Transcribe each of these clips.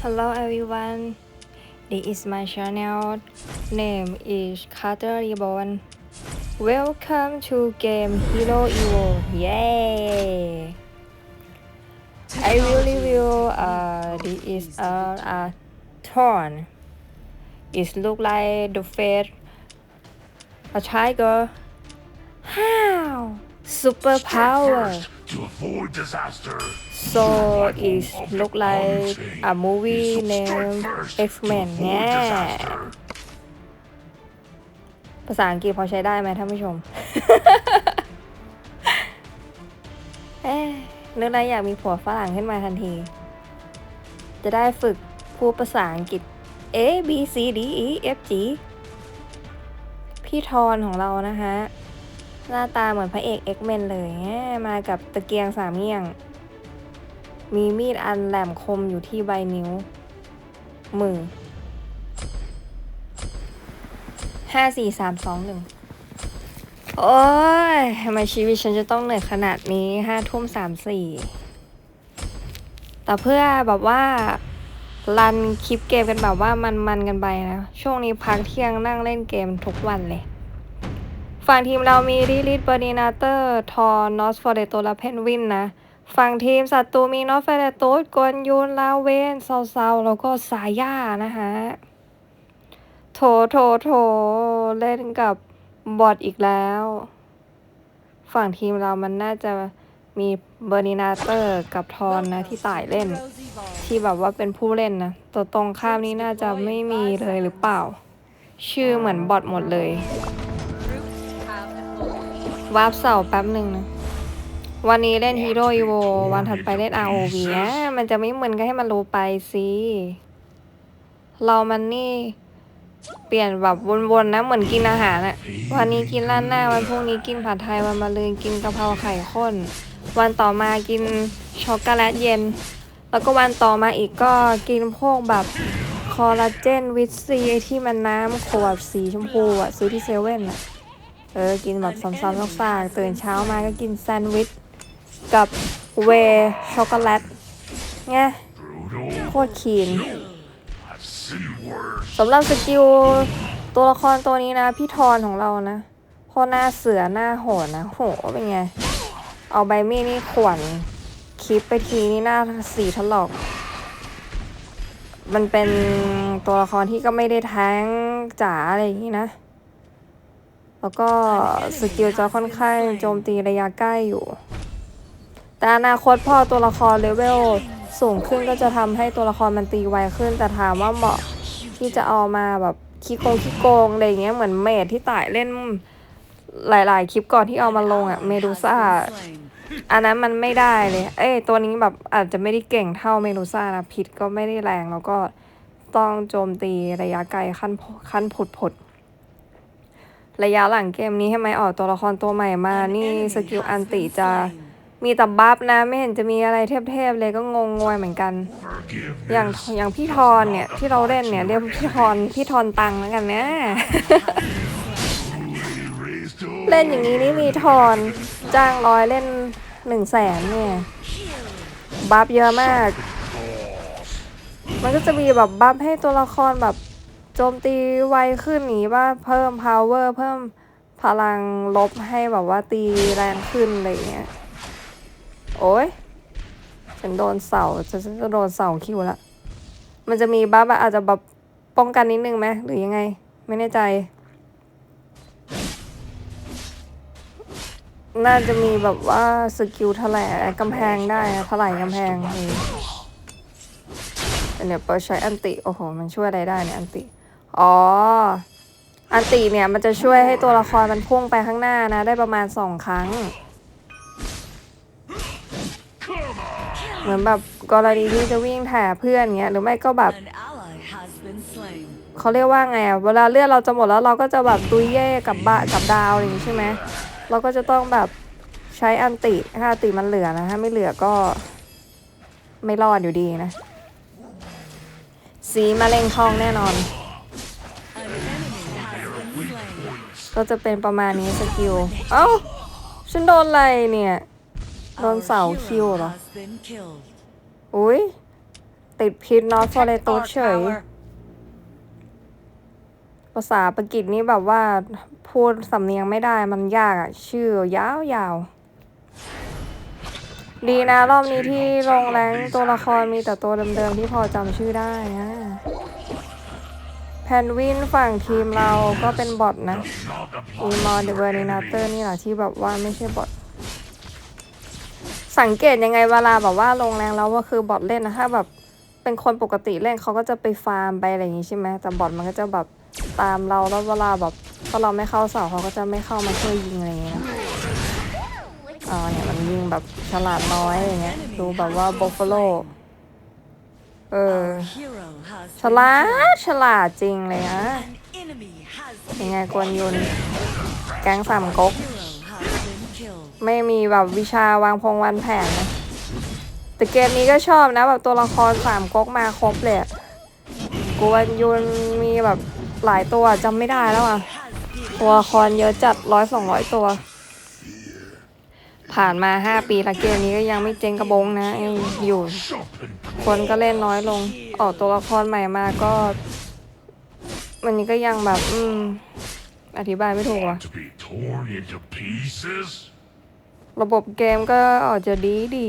Hello everyone, this is my channel. Name is Carter Reborn. Welcome to game Hero Evo. Yay! I really will. Uh, this is a uh, Thorn. It look like the face a tiger. How? Superpower. To avoid disaster. So it look like a movie named X-Men เนี่ยภาษาอังกฤษพอใช้ได้ไหมท่านผู้ชม เอ๊ะนึกได้อยากมีผัวฝรั่งขึ้นมาทันที จะได้ฝึกพูดภาษาอังกฤษ A B C D E F G พี่ทอนของเรานะคะ หน้าตาเหมือนพระเอก X-Men เลยแหมมากับตะเกียงสามเงี่ยง มีมีดอันแหลมคมอยู่ที่ใบนิ้ว มือห้าสี่สามสองหนึ่งโอ้ยทำไมชีวิตฉันจะต้องเหนื่อยขนาดนี้ห้าทุ่มสามสี่แต่เพื่อแบบว่ารันคลิปเกมกันแบบว่ามันๆกันไปนะ ช่วงนี้พักเที่ยงนั่งเล่นเกมทุกวันเลย ฝั่งทีมเรามีริลิทเบอร์ดินาเตอร์ทอร์นอสฟอร์เดโตและเพนวินนะ ฝั่งทีมศัตรูมีนอสเฟเดโตสกวนยูนลาเวนเซาเซาแล้วก็สาย่านะคะโถโถโถเล่นกับบอทอีกแล้ว ฝั่งทีมเรามันน่าจะมีเบอร์นินาเตอร์กับทอนนะที่ต่ายเล่น ที่แบบว่าเป็นผู้เล่นนะ ตัวตรงข้ามนี้น่าจะไม่มีเลยหรือเปล่า ชื่อเหมือนบอทหมดเลย วาร์ปเสาแป๊บหนึ่งนะ วันนี้เล่นฮีโร่อีโววันถัดไปเล่น ROV นะมันจะไม่เหมือนกันให้มันรู้ไปสิ เรามันนี่ เปลี่ยนแบบวนๆนะ เหมือนกินอาหารอะวันนี้กินร้านหน้าวันพรุ่งนี้กินผัดไทยวันมะรืนกินกะเพราไข่ข้น วันต่อมากินช็อกโกแลตเย็น แล้วก็วันต่อมาอีกก็กินพวกแบบคอลลาเจนวิตซีที่มันน้ำขวดสีชมพูอะซื้อที่เซเว่นอะ เออ กินแบบซ้ำๆซากๆตื่นเช้ามาก็กินแซนด์วิชกับเวย์ช็อกโกแลตไง Brutal. โคตรคีน I've seen worse. สำหรับสกิลตัวละครตัวนี้นะ พี่ทอนของเรานะโคตรหน้าเสือหน้าโหดนะ โหเป็นไง เอาใบมีดนี่ขวนคลิปไปทีนี่หน้าสีถลอกมันเป็นตัวละครที่ก็ไม่ได้แท้งจ๋าอะไรอย่างนี้นะ แล้วก็สกิลจะค่อนข้างโจมตีระยะใกล้อยู่ แต่อนาคตพอตัวละครเลเวลสูงขึ้นก็จะทำให้ตัวละครมันตีไวขึ้น แต่ถามว่าเหมาะที่จะเอามาแบบขี้โกงขี้โกงอะไรอย่างเงี้ยเหมือนเมดที่ต่ายเล่นหลาย ๆ คลิปก่อนที่เอามาลงอะเมดูซ่าอันนั้นมันไม่ได้เลย เอ้ยตัวนี้แบบอาจจะไม่ได้เก่งเท่าเมดูซ่านะพิษก็ไม่ได้แรงแล้วก็ต้องโจมตีระยะไกลขั้นขั้นผุดผด ระยะหลังเกมนี้ให้ไหมออกตัวละครตัวใหม่มา นี่สกิลอันติจะมีแต่บัฟนะ ไม่เห็นจะมีอะไรเทพๆเลยก็งงงวยเหมือนกัน Forgiveness. อย่างอย่างพี่ทอนเนี่ย ที่เราเล่นเนี่ยเรียกพี่ทอนพี่ทอนตังแล้วกันเนี่ย Raised to เล่นอย่างนี้นี่มีทอนจ้างร้อยเล่นหนึ่งแสนเนี่ยบัฟเยอะมาก มันก็จะมีแบบบัฟให้ตัวละครแบบ โจมตีไวขึ้นหนีว่าเพิ่ม power เพิ่มพลังลบให้แบบว่าตีแรงขึ้นอะไรเงี้ย โอ้ยฉันโดนเสาฉันจะโดนเสาคิวละ มันจะมีบัฟอะอาจจะแบบป้องกันนิดนึงไหมหรือยังไง ไม่แน่ใจ น่าจะมีแบบว่าสกิลถลายกำแพงได้ถลายกำแพงเออแต่เนี่ยเปิดใช้อันติ โอ้โห มันช่วยอะไรได้เนี่ยอันติ อ๋อ อันติเนี่ยมันจะช่วยให้ตัวละครมันพุ่งไปข้างหน้านะ ได้ประมาณสองครั้ง เหมือนแบบกรณีที่จะวิ่งแถเพื่อนเงี้ยหรือไม่ก็แบบ An ally has been slain. เขาเรียกว่าไงอะเวลาเลือดเราจะหมดแล้วเราก็จะแบบตุยเย่กับบะกับดาวอะไรอย่างงี้ใช่ไหมเราก็จะต้องแบบใช้อันติถ้าอันติมันเหลือนะถ้าไม่เหลือก็ไม่รอดอยู่ดีนะ สีมะเร็งทองแน่นอน ก็จะเป็นประมาณนี้สกิล เอ้า ฉันโดนอะไรเนี่ย โดนเสาคิวเหรอ อุ้ยติดพิษนอตฟอเรตุส Our เฉย ภาษาปากีสนี่แบบว่า พูดสำเนียงไม่ได้มันยากอะชื่อยาวยาวดีนะรอบนี้ที่ลงแรงตัวละครมีแต่ตัวเดิมๆที่พอจำชื่อได้นะ แพนวินฝั่งทีมเราก็เป็นบอทนะอีมอร์เดเวอร์นินาเตอร์นี่แหละที่แบบว่าไม่ใช่บอทสังเกตยังไงเวลาแบบว่าลงแรงแล้วก็คือบอทเล่นนะถ้าแบบเป็นคนปกติเล่นเขาก็จะไปฟาร์มไปอะไรอย่างงี้ใช่ไหมแต่บอทมันก็จะแบบตามเราแล้วเวลาแบบถ้าเราไม่เข้าเสาเขาก็จะไม่เข้ามาช่วยยิงอะไรอย่างเงี้ยอ๋อเนี่ยมันยิงแบบฉลาดน้อยอะไรเงี้ยดูแบบว่าบ f ฟ a โล เออ ฉลาด ฉลาดจริงเลยนะยังไงกวนยุน แก๊งสามก๊ก ไม่มีแบบวิชาวางพงวันแผนนะแต่เกมนี้ก็ชอบนะแบบตัวละครสามก๊กมาครบเลยกวนยุนมีแบบหลายตัวจำไม่ได้แล้วอะ ตัวละครเยอะจัดร้อยสองร้อยตัว ผ่านมาห้าปีแล้วเกมนี้ก็ยังไม่เจ๊งกระบงนะอยู่ คนก็เล่นน้อยลง ออกตัวละครใหม่มาก็วันนี้ก็ยังแบบ อืม อธิบายไม่ถูกว่ะ ระบบเกมก็ออกจะดีดี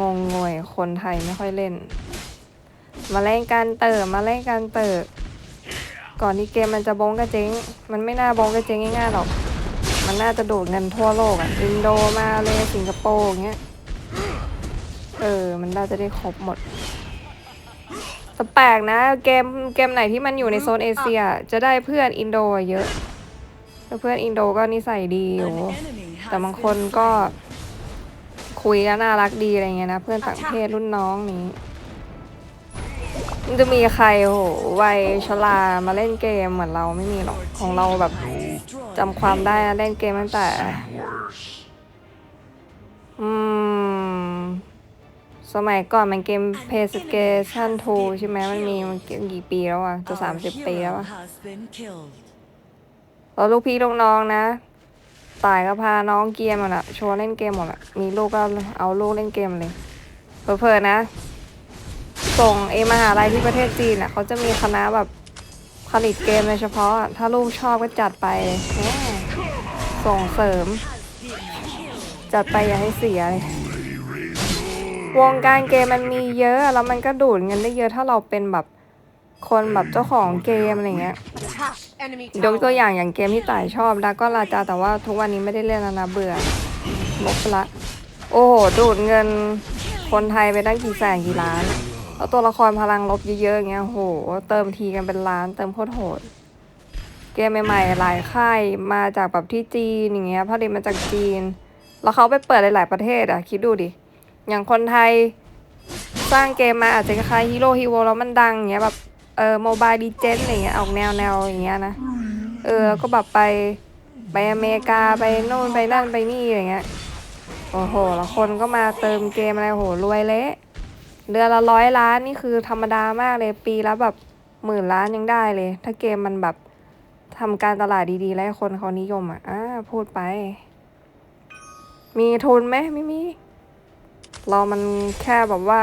งงงวยคนไทยไม่ค่อยเล่น มาเล่นการเติมมาเล่นการเติมก่อนที่เกมมันจะบงก็เจ๊ง มันไม่น่าบงก็เจ๊งง่ายๆหรอก มันน่าจะโดดเงินทั่วโลกอะ อินโดมาเลยสิงคโปร์เงี้ย เออ มันน่าจะได้ครบหมดแต่แปลกนะ เกมเกมไหนที่มันอยู่ในโซนเอเชีย จะได้เพื่อนอินโดเยอะแล้วเพื่อนอินโดก็นิสัยดีอยู่ แต่บางคนก็คุยแล้วน่ารักดีอะไรเงี้ยนะ เพื่อนต่างเพศรุ่นน้องนี้ มันจะมีใครโหวัยชรามาเล่นเกมเหมือนเราไม่มีหรอกของเราแบบจำความได้เล่นเกมตั้งแต่ อืม สมัยก่อนมันเกม PlayStation 2 ใช่ไหมมันมีมันเกมกี่ปีแล้วอะจะสามสิบปีแล้วอะแล้วลูกพี่ลูกน้องนะตายก็พาน้องเกมหมดอะชว์เล่นเกมหมดอะมีลูกก็เอาลูกเล่นเกมเลยเพอๆนะ ส่งเอมหาลัยที่ประเทศจีนอะเขาจะมีคณะแบบผลิตเกมโดยเฉพาะอะถ้าลูกชอบก็จัดไปส่งเสริม จัดไปอย่าให้เสียเลยวงการเกมมันมีเยอะแล้วมันก็ดูดเงินได้เยอะถ้าเราเป็นแบบคนแบบเจ้าของเกมอะไรเงี้ยยกตัวอย่างอย่างเกมที่ต่ายชอบแล้วก็ลาจาแต่ว่าทุกวันนี้ไม่ได้เล่นแล้วนะเบื่อลบไปละ โอ้โห ดูดเงินคนไทยไปตั้งกี่แสนกี่ล้าน แล้วตัวละครพลังลบเยอะๆอย่างเงี้ยโห เติมทีกันเป็นล้าน เติมโคตรโหด เกมใหม่ๆหลายค่ายมาจากแบบที่จีนอย่างเงี้ยผลิตมาจากจีน แล้วเขาไปเปิดหลายๆประเทศอะ คิดดูดิ อย่างคนไทยสร้างเกมมาอาจจะคล้ายฮีโร่ฮีโร่แล้วมันดังอย่างเงี้ยแบบเออโมบายดีเจนอะไรเงี้ยออกแนวแนวอย่างเงี้ยนะ เออแล้วก็แบบไปไปอเมริกาไปโน่นไปนั่นไปนี่อะไรเงี้ย โอ้โห แล้วคนก็มาเติมเกมอะไรโหรวยเละ เดือนละร้อยล้านนี่คือธรรมดามากเลยปีละแบบหมื่นล้านยังได้เลย ถ้าเกมมันแบบทำการตลาดดีๆ แล้วคนเขานิยมอะอ่าพูดไป มีทุนไหมไม่มี เรามันแค่แบบว่า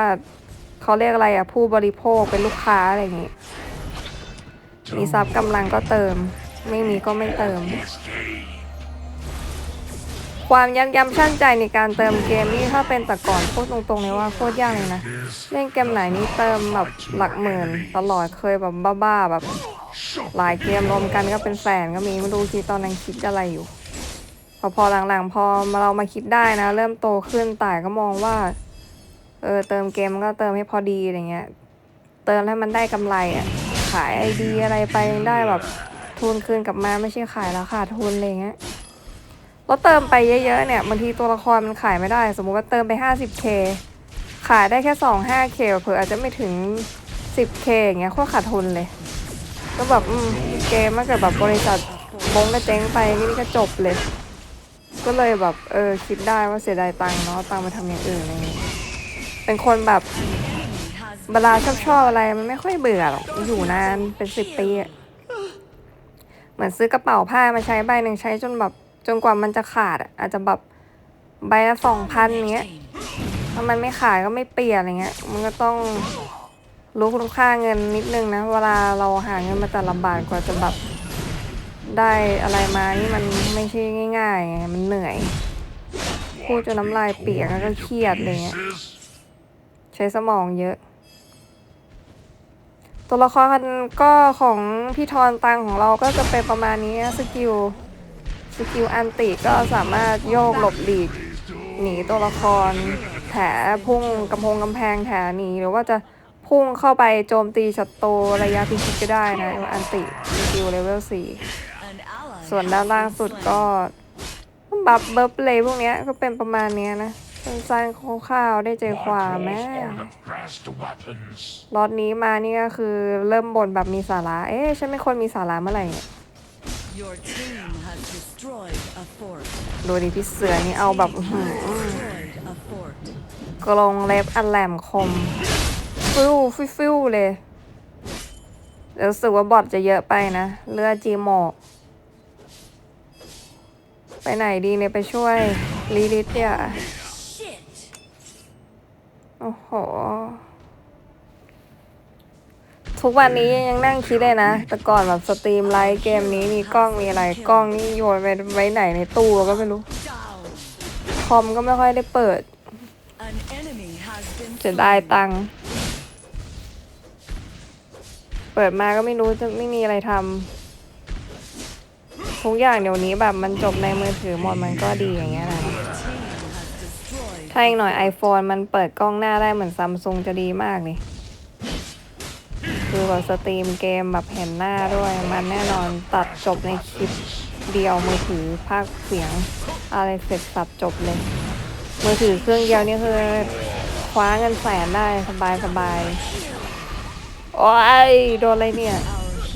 เขาเรียกอะไรอะ ผู้บริโภคเป็นลูกค้าอะไรอย่างงี้ มีทรัพย์กำลังก็เติม ไม่มีก็ไม่เติม ความยับยั้งชั่งใจในการเติมเกมนี่ถ้าเป็นแต่ก่อนพูดตรงๆเลยว่าโคตรยากเลยนะ เล่นเกมไหนนี่เติมแบบหลักหมื่นตลอดเคยแบบบ้าๆแบบ หลายเกมรวมกันก็เป็นแสนก็มีไม่รู้ทีตอนนั้นคิดอะไรอยู่พอพอหลังๆ พอเรามาคิดได้นะ เริ่มโตขึ้นแต่ก็มองว่า เออเติมเกมก็เติมให้พอดีอะไรเงี้ย เติมให้มันได้กำไรอะขายไอดีอะไรไปได้แบบทุนคืนกลับมาไม่ใช่ขายแล้วขาดทุนอะไรเงี้ย แล้วเติมไปเยอะๆเนี่ยบางทีตัวละครมันขายไม่ได้ สมมุติว่าเติมไป 50k ขายได้แค่ 2 5k เผื่ออาจจะไม่ถึง 10k อย่างเงี้ยโคตรขาดทุนเลย ก็แบบอืมเกมมันเกิดแบบบริษัทบงก็เจ๊งไปนี่ก็จบเลย ก็เลยแบบเออคิดได้ว่าเสียดายตังค์เนาะตังค์ไปทำอย่างอื่นอะไรเงี้ยเป็นคนแบบเวลาชอบชอบอะไรมันไม่ค่อยเบื่อหรอกอยู่นานเป็นสิบปีอะเหมือนซื้อกระเป๋าผ้ามาใช้ใบหนึ่งใช้จนแบบ จนกว่ามันจะขาดอะอาจจะแบบใบละสองพันเงี้ยถ้ามันไม่ขายก็ไม่เปลี่ยนอะไรเงี้ย มันก็ต้องรู้คุณค่าเงินนิดนึงนะ เวลาเราหาเงินมาแต่ลำบากกว่าจะแบบได้อะไรมานี่มันไม่ใช่ง่ายๆไงมันเหนื่อยพูดจนน้ำลายเปียกแล้วก็เครียดอะไรเงี้ย Pieces? ใช้สมองเยอะ ตัวละครก็ของพี่ทอนตังของเราก็จะเป็นประมาณนี้นะสกิล สกิลอันติก็สามารถโยกหลบหลีก หนีตัวละคร แถพุ่งกำพงกำแพงแถหนีหรือว่าจะพุ่งเข้าไปโจมตีศัตรูระยะพิชิตก็ได้นะอันติสกิลเลเวล4ส่วนด้านล่างสุดก็บัฟเบิร์ฟเลยพวกนี้ก็เป็นประมาณเนี้ยนะสั้นๆคร่าวๆได้ใจความแม่ Are the best weapons. ล็อตนี้มานี่ก็คือเริ่มบ่นแบบมีสาระ เอ๊ะฉันไม่ควรมีสาระเมื่อไหร่เนี่ย Your team has destroyed a fort. ดูดิพี่เสือนี่เอาแบบอื้อหือ Destroyed a fort. กรงเล็บอันแหลมคม ฟิวฟิวฟิวเลยเดี๋ยวรู้สึกว่าบอทจะเยอะไปนะเลือดจีหมอกไปไหนดีเนี่ยไปช่วยลีลิตเนี่ย Shit. โอ้โห ทุกวันนี้ยังนั่งคิดเลยนะ แต่ก่อนแบบสตรีมไลฟ์เกมนี้มีกล้องมีอะไรกล้องนี่โยนไปไว้ไหนในตู้ก็ไม่รู้ Down. คอมก็ไม่ค่อยได้เปิด An enemy has been จะได้ slain. ตังค์เปิดมาก็ไม่รู้จะไม่มีอะไรทำทุกอย่างเดี๋ยวนี้แบบมันจบในมือถือหมดมันก็ดีอย่างเงี้ยนะ Team has destroyed. ถ้าอีกหน่อย iPhone มันเปิดกล้องหน้าได้เหมือนซัมซุงจะดีมากเลย คือแบบสตรีมเกมแบบเห็นหน้าด้วย มันแน่นอนตัดจบในคลิปเดียวมือถือภาคเสียง อะไรเสร็จสับจบเลย มือถือเครื่องเดียวนี่คือคว้าเงินแสนได้สบายสบายโอ้ยโดนอะไรเนี่ย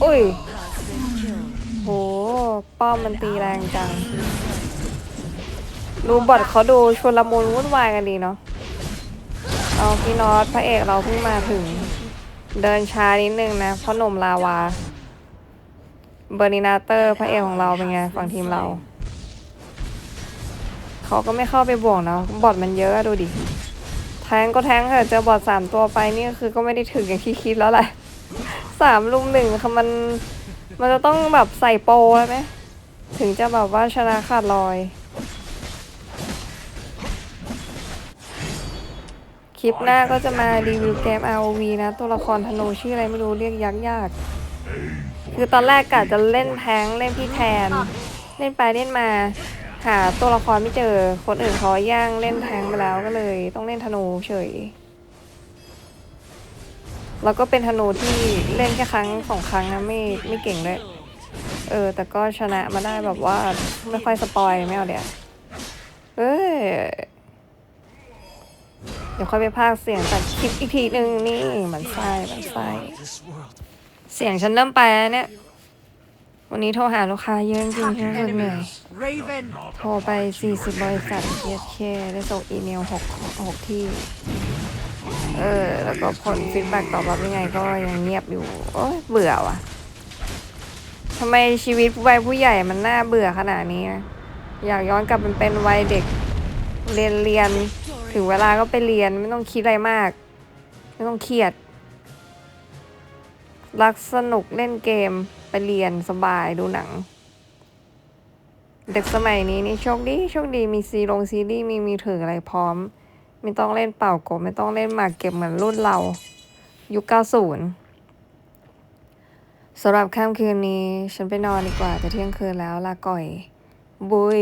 Our Ui. hero has been killed. โหป้อมมันตีแรงจังรูบอทเขาดูชวนละมุนวุ่นวายกันดีเนาะเอาพี่นอตพระเอกเราเพิ่งมาถึง เดินช้านิดนึงนะเพราะหนุ่มลาวา เบอร์นินาเตอร์พระเอกของเราเป็นไงฝั่งทีมเรา เขาก็ไม่เข้าไปบวกเนาะบอทมันเยอะดูดิ แทงก็แทงเถอะเจอบอทสามตัวไปนี่ก็คือก็ไม่ได้ถึงอย่างที่คิดแล้วแหละสามลุมหนึ่งค่ะมันมันจะต้องแบบใส่โปรแล้วไหมถึงจะแบบว่าชนะขาดลอย คลิปหน้าก็จะมารีวิวเกม ROV นะ ตัวละครธนูชื่ออะไรไม่รู้เรียกยักษ์ยาก คือตอนแรกกะจะเล่นแทงเล่นพี่แทน เล่นไปเล่นมาหาตัวละครไม่เจอ คนอื่นเขาย่างเล่นแทงไปแล้วก็เลย ต้องเล่นธนูเฉย แล้วก็เป็นธนูที่เล่นแค่ครั้งสองครั้งนะไม่ไม่เก่งเลย เออ แต่ก็ชนะมาได้แบบว่าไม่ค่อยสปอยไม่เอาเดี๋ยวเอ้ย เดี๋ยวค่อยไปพากเสียงตัดคลิปอีกทีหนึ่งนี่มันไส้มันไส้เสียงฉันเริ่มไปแล้วเนี่ย วันนี้โทรหาลูกค้าเยอะจริงๆฉันเหนื่อยโทรไป 40 บริษัทเยสเคได้ส่งอีเมล6 6ที่ เออ แล้วก็ผลฟีดแบ็กตอบรับยังไงก็ยังเงียบอยู่ โอ้ยเบื่อว่ะทำไมชีวิตวัยผู้ใหญ่มันน่าเบื่อขนาดนี้นะอยากย้อนกลับเป็นเป็นวัยเด็กเรียนเรียน ถึงเวลาก็ไปเรียนไม่ต้องคิดอะไรมาก ไม่ต้องเครียด รักสนุกเล่นเกมไปเรียนสบายดูหนัง เด็กสมัยนี้นี่โชคดีโชคดีมีซีลงซีรีส์มีมีถืออะไรพร้อม ไม่ต้องเล่นเป่ากบไม่ต้องเล่นหมากเก็บเหมือนรุ่นเรายุค90สำหรับค่ำคืนนี้ ฉันไปนอนดีกว่าจะเที่ยงคืนแล้วลาก่อย บุย